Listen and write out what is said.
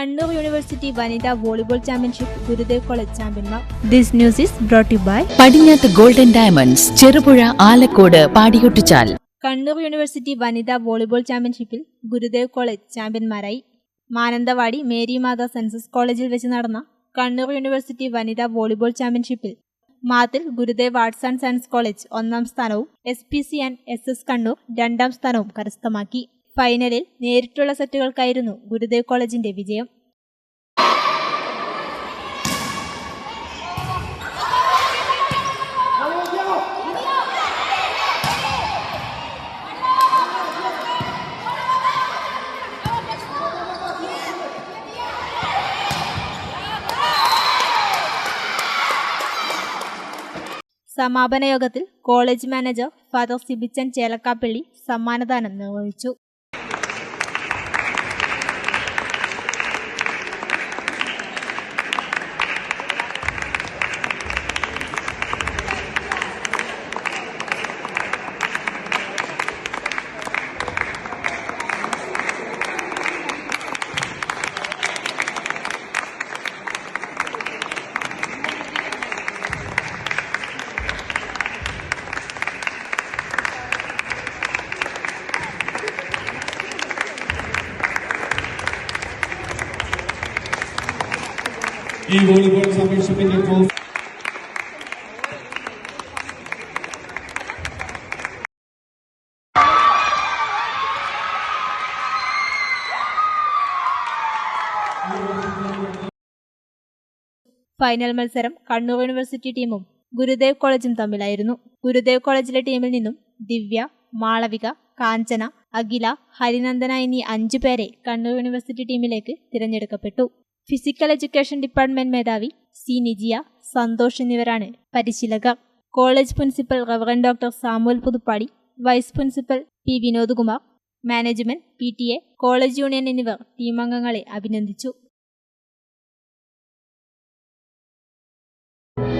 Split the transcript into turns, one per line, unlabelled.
Kannur university വനിതാ volleyball championship Gurudev college ചാമ്പ്യന്മാർ.
This news is brought by
Padinjath golden diamonds Cherupuzha Alakode Padiyottuchal.
Kannur university വനിതാ volleyball ചാമ്പ്യൻഷിപ്പിൽ Gurudev college ചാമ്പ്യന്മാരായി. Mananthavady Mary Matha സെൻസസ് കോളേജിൽ വെച്ച് നടന്ന കണ്ണൂർ യൂണിവേഴ്സിറ്റി വനിതാ വോളിബോൾ ചാമ്പ്യൻഷിപ്പിൽ Mathil Gurudev arts and science college ഒന്നാം സ്ഥാനവും S P C and S S Kannur രണ്ടാം സ്ഥാനവും കരസ്ഥമാക്കി. ഫൈനലിൽ നേരിട്ടുള്ള സെറ്റുകൾക്കായിരുന്നു ഗുരുദേവ് കോളേജിന്റെ വിജയം. സമാപന യോഗത്തിൽ college manager father Sibichan Chelakkappally സമ്മാനദാനം നിർവഹിച്ചു.
ഈ വോളിബോൾ ചാമ്പ്യൻഷിപ്പിന്റെ ട്രോഫി
ഫൈനൽ മത്സരം കണ്ണൂർ യൂണിവേഴ്സിറ്റി ടീമും ഗുരുദേവ് കോളേജും തമ്മിലായിരുന്നു. ഗുരുദേവ് കോളേജിലെ ടീമിൽ നിന്നും ദിവ്യ മാളവിക കാഞ്ചന അഖില ഹരിനന്ദന എന്നീ അഞ്ചു പേരെ കണ്ണൂർ യൂണിവേഴ്സിറ്റി ടീമിലേക്ക് തിരഞ്ഞെടുക്കപ്പെട്ടു. ഫിസിക്കൽ എഡ്യൂക്കേഷൻ ഡിപ്പാർട്ട്മെന്റ് മേധാവി സി നിജിയ സന്തോഷ് എന്നിവരാണ് പരിശീലകർ. College principal reverend doctor Samuel Puthuppadi vice principal P Vinod Kumar management P college union എന്നിവർ ടീമംഗങ്ങളെ അഭിനന്ദിച്ചു.